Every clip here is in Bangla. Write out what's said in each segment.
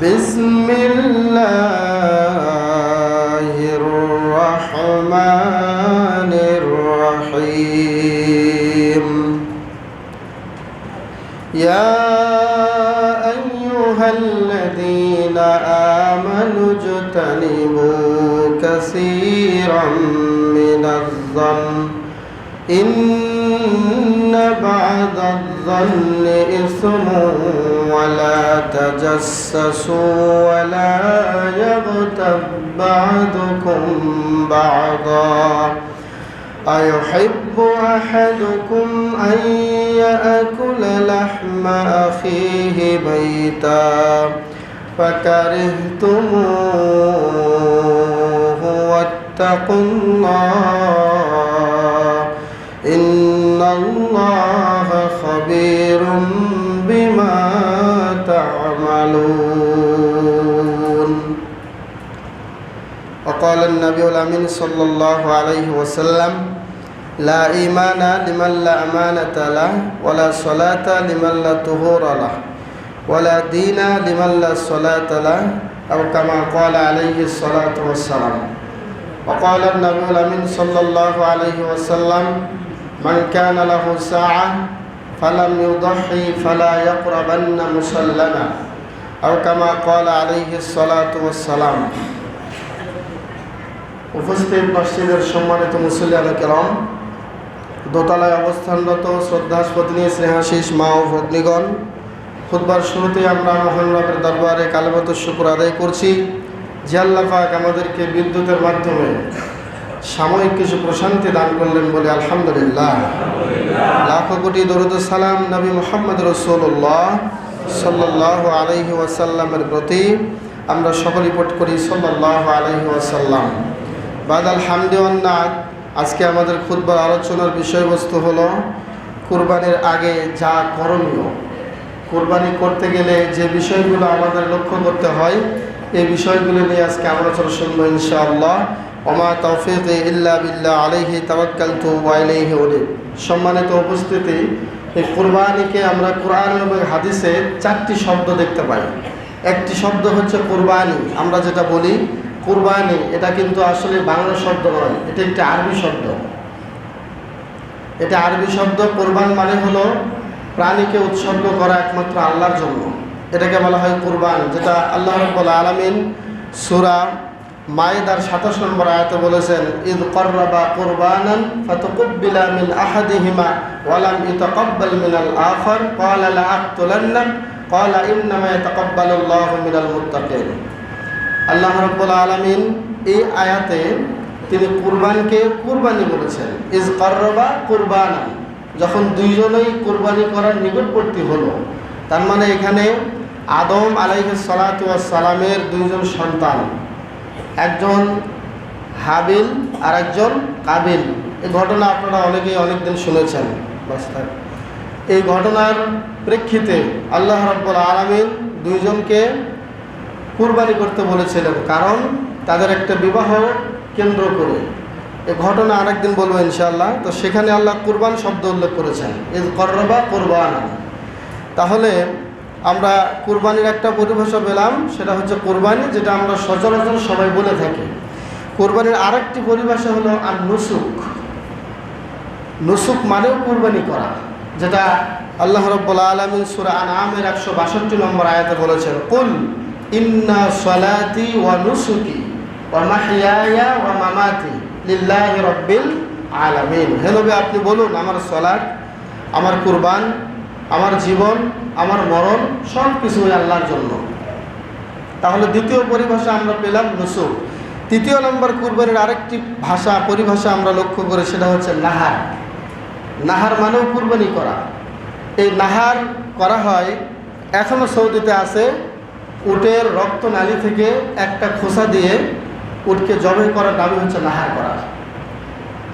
بسم الله الرحمن الرحيم. يا أيها الذين آمنوا اجتنبوا كثيرا من الظن إن بعد الظن إثم ولا تجسسوا ولا يغتب بعضكم بعضا. أيحب أحدكم أن يأكل لحم أخيه ميتا فكرهتموه واتقوا الله. إن الله خبير بما تعملون وقال النبي الأمين صلى الله عليه وسلم لا إيمان لمن لا أمانة له ولا صلاة لمن لا طهور له ولا دين لمن لا صلاة له أو كما قال عليه الصلاة والسلام. وقال النبي الأمين صلى الله عليه وسلم من كان له ساعة فلم يضحي فلا يقربن مسلنا أو كما قال عليه الصلاة والسلام উপস্থিত মসজিদের সম্মানিত মুসলিয়ান কেরম দোতলায় অবস্থানরত শ্রদ্ধাস্পতিনী স্নেহাশিস মা ও ভগ্নিগণ খুদবার শুরুতেই আমরা মহানরবের দরবারে কালেমত শুকুর আদায় করছি জিয়াল্লাফাক আমাদেরকে বিদ্যুতের মাধ্যমে সাময়িক কিছু প্রশান্তি দান করলেন বলে আলহামদুলিল্লাহ। লাখো কোটি দরুদ সালাম নবী মোহাম্মদ রসুল্লাহ সাল্লাহ আলহি ওয়াসাল্লামের প্রতি আমরা সকল রিপোর্ট করি সাল্লাহ আলহি ওয়াসাল্লাম। বাদাল হামদেওয়ান্নাথ আজকে আমাদের খুদবার আলোচনার বিষয়বস্তু হলো কুরবানির আগে যা করণীয়। কুরবানি করতে গেলে যে বিষয়গুলো আমাদের লক্ষ্য করতে হয়, এই বিষয়গুলো নিয়ে আজকে আলোচনা শুনব ইনশাআল্লাহ। ওমা তৌফিক ইল্লা বিল্লাহ আলহি তাওয়াক্কাল তু সম্মানিত উপস্থিতি, এই কুরবানিকে আমরা কোরআন এবং হাদিসে চারটি শব্দ দেখতে পাই। একটি শব্দ হচ্ছে কুরবানি। আমরা যেটা বলি, কুরবানি, এটা কিন্তু আসলে বাংলা শব্দ নয়, এটা একটি আরবি শব্দ। এটা আরবি শব্দ, কোরবান মানে হলো প্রাণীকে উৎসর্গ করা একমাত্র আল্লাহর জন্য। এটাকে বলা হয় কুরবান, যেটা আল্লাহ রব্বুল আলমিন সুরা মায়েদার সাতাশ নম্বর আয়াতে বলেছেন ঈদ কর্রাবা কুরবানান ফাতুকুব্বিলা মিন আহাদিহিমা ওয়ালাম ইতাকাব্বাল মিনাল আখর। ক্বালা লা আকতুলান্নাক। ক্বালা ইন্নামা ইয়াতাকাব্বালুল্লাহু মিনাল মুত্তাকিন। আল্লাহ রব্বুল আলমিন এই আয়াতে তিনি কুরবানকে কুরবানি বলেছেন ইজ কর্রবা কুরবানা যখন দুইজনেই কুরবানি করার নিকটবর্তী হলো, তার মানে এখানে আদম আলাইহ সালামের দুইজন সন্তান। একজন হাবিল আর একজন কাবিল। এই ঘটনা আপনারা অনেকেই অনেকদিন শুনেছেন বাস্তায় এই ঘটনার প্রেক্ষিতে আল্লাহ রব্বুল আলমিন দুইজনকে কুরবানি করতে বলেছিলেন, কারণ তাদের একটা বিবাহ কেন্দ্র করে। এ ঘটনা আরেকদিন বলব ইনশাআল্লাহ। তো সেখানে আল্লাহ কুরবান শব্দ উল্লেখ করেছেন ইজ করবা কুরবান তাহলে আমরা কুরবানির একটা পরিভাষা পেলাম, সেটা হচ্ছে কোরবানি, যেটা আমরা সচরাচর সবাই বলে থাকি। কোরবানির আরেকটি পরিভাষা হলো আর নুসুক নুসুক মানেও কোরবানি করা, যেটা আল্লাহ রব্বুল আলমিন সুরা আনামের একশো বাষট্টি নম্বর আয়াতে বলেছেন, কুল ইন্না সলাতি ওয়া নুসুকি ওয়া মাহিয়ায়া ওয়া মামাতি লিল্লাহি রব্বিল আলামিন। হে নবী, আপনি বলুন, আমার সলাত, আমার কুরবান আমার জীবন, আমার মরণ সব কিছুই আল্লাহর জন্য। তাহলে দ্বিতীয় পরিভাষা আমরা পেলাম নুসুক। তৃতীয় নম্বর কুরবানির আরেকটি ভাষা, পরিভাষা আমরা লক্ষ্য করি, সেটা হচ্ছে নাহার। নাহার মানেও কুরবানি করা। এই নাহার করা হয় এখনও সৌদিতে আছে, উটের রক্ত নালী থেকে একটা খোসা দিয়ে উটকে জবে করার দাবি হচ্ছে নাহার করা।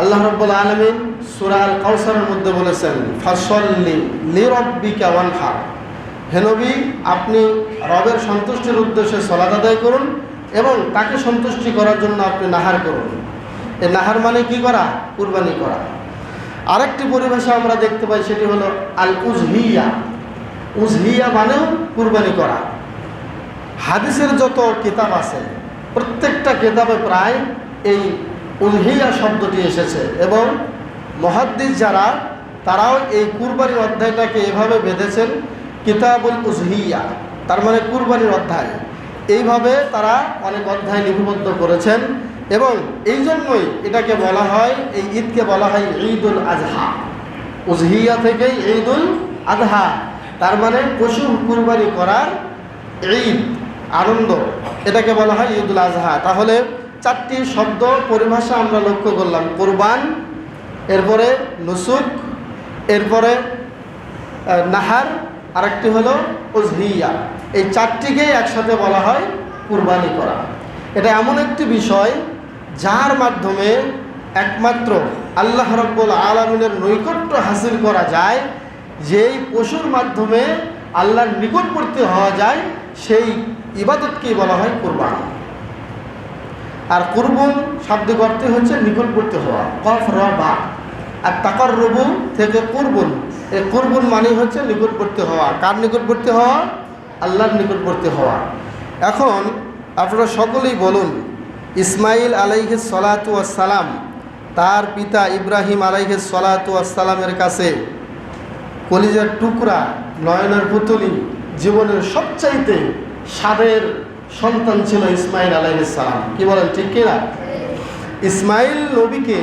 আল্লাহ রব্বুল আলমিন সুরাল কাউসারের মধ্যে বলেছেন ফসল্লি লিরব্বিকা ওয়ানহার হেনবি আপনি রবের সন্তুষ্টির উদ্দেশ্যে সলাদ আদায় করুন এবং তাকে সন্তুষ্টি করার জন্য আপনি নাহার করুন। এ নাহার মানে কি করা? কুরবানি করা। আরেকটি পরিভাষা আমরা দেখতে পাই, সেটি হলো আল উজহিয়া উজহিয়া মানেও কুরবানি করা। হাদিসের যত কিতাব আছে, প্রত্যেকটা কিতাবে প্রায় এই উলহিয়া শব্দটি এসেছে এবং মহাদ্দিস যারা, তারাও এই কুরবানির অধ্যায়টাকে এভাবে বেঁধেছেন, কিতাবুল উজহিয়া তার মানে কুরবানির অধ্যায়। এইভাবে তারা অনেক অধ্যায় লিপিবদ্ধ করেছেন এবং এই জন্যই এটাকে বলা হয়, এই ঈদকে বলা হয় ঈদুল আজহা। উজহিয়া থেকেই ঈদুল আজহা। তার মানে পশু কুরবানি করার ঈদ, আনন্দ। এটাকে বলা হয় ঈদুল আজহা। তাহলে চারটি শব্দ পরিভাষা আমরা লক্ষ্য করলাম। কোরবান, এরপরে নুসুক, এরপরে নাহার, আরেকটি হলো উজহিয়া। এই চারটিকেই একসাথে বলা হয় কুরবানি করা। এটা এমন একটি বিষয় যার মাধ্যমে একমাত্র আল্লাহ রব্বুল আলমিনের নৈকট্য হাসিল করা যায়, যেই পশুর মাধ্যমে আল্লাহর নিকটবর্তী হওয়া যায়, সেই ইবাদতকেই বলা হয় কুরবান। আর কুরবুন শাব্দিক অর্থে হচ্ছে নিকটবর্তী হওয়া, কফ, র, বা। আর তাকর রবু থেকে কুরবুন, এই কুরবুন মানে হচ্ছে নিকটবর্তী হওয়া। কার নিকটবর্তী হওয়া? আল্লাহর নিকটবর্তী হওয়া। এখন আপনারা সকলেই বলুন, ইসমাইল আলাইহিস সলাতু সালাম তার পিতা ইব্রাহিম আলাইহিস সলাতু সালামের কাছে কলিজার টুকরা, নয়নের পুতুলি, জীবনের সবচাইতে স্বাদের সন্তান ছিল ইসমাইল আলাইহিস সালাম। কি বলেন, ঠিক কিনা ইসমাইল নবীকে,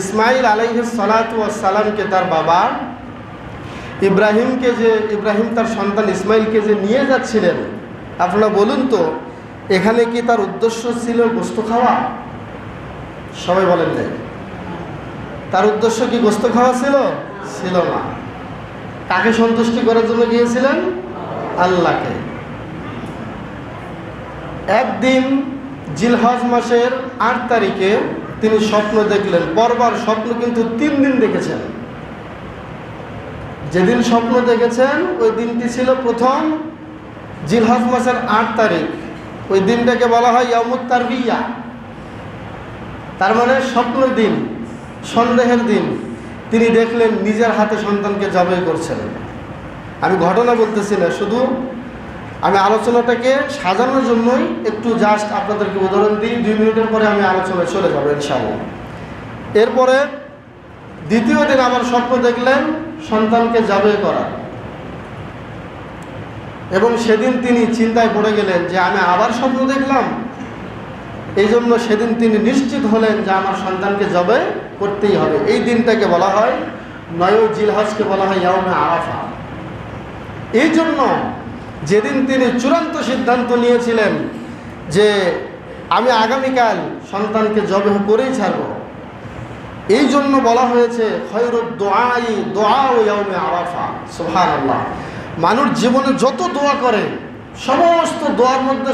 ইসমাইল সালামকে তার বাবা ইব্রাহিমকে যে, ইব্রাহিম তার সন্তান ইসমাইলকে যে নিয়ে যাচ্ছিলেন, আপনারা বলুন তো, এখানে কি তার উদ্দেশ্য ছিল গোস্ত খাওয়া? সবাই বলেন নাই। তার উদ্দেশ্য কি গোস্ত খাওয়া ছিল? ছিল না। কাকে সন্তুষ্টি করার জন্য গিয়েছিলেন? আল্লাহকে। একদিন জিলহজ মাসের আট তারিখে তিনি স্বপ্ন দেখলেন, পরবার স্বপ্ন কিন্তু তিন দিন দেখেছেন। যেদিন স্বপ্ন দেখেছেন, ওই দিনটি ছিল প্রথম জিলহজ মাসের আট তারিখ। ওই দিনটাকে বলা হয় ইয়ামুত তারবিয়া। তার মানে স্বপ্নের দিন, সন্দেহের দিন। তিনি দেখলেন নিজের হাতে সন্তানকে জবাই করছেন। আমি ঘটনা বলতেছি না, শুধু আমি আলোচনাটাকে সাজানোর জন্যই একটু জাস্ট আপনাদেরকে উদাহরণ দিই, দুই মিনিটের পরে আমি আলোচনায় চলে যাব ইনশাআল্লাহ। এরপরে দ্বিতীয় দিন আমার স্বপ্ন দেখলেন সন্তানকে জবাই করা। এবং সেদিন তিনি চিন্তায় পড়ে গেলেন যে আমি আবার স্বপ্ন দেখলাম। এই জন্য সেদিন তিনি নিশ্চিত হলেন যে আমার সন্তানকে জবে করতেই হবে। এই দিনটাকে বলা হয় নয় জিলহাজকে বলা হয় ইয়ামে আরাফা। এই জন্য যেদিন তিনি চূড়ান্ত সিদ্ধান্ত নিয়েছিলেন যে আমি আগামীকাল সন্তানকে জবে করেই ছাড়ব, এই জন্য বলা হয়েছে আরাফা। আল্লাহ মানুষ জীবনে যত দোয়া করে, সমস্ত দোয়ার মধ্যে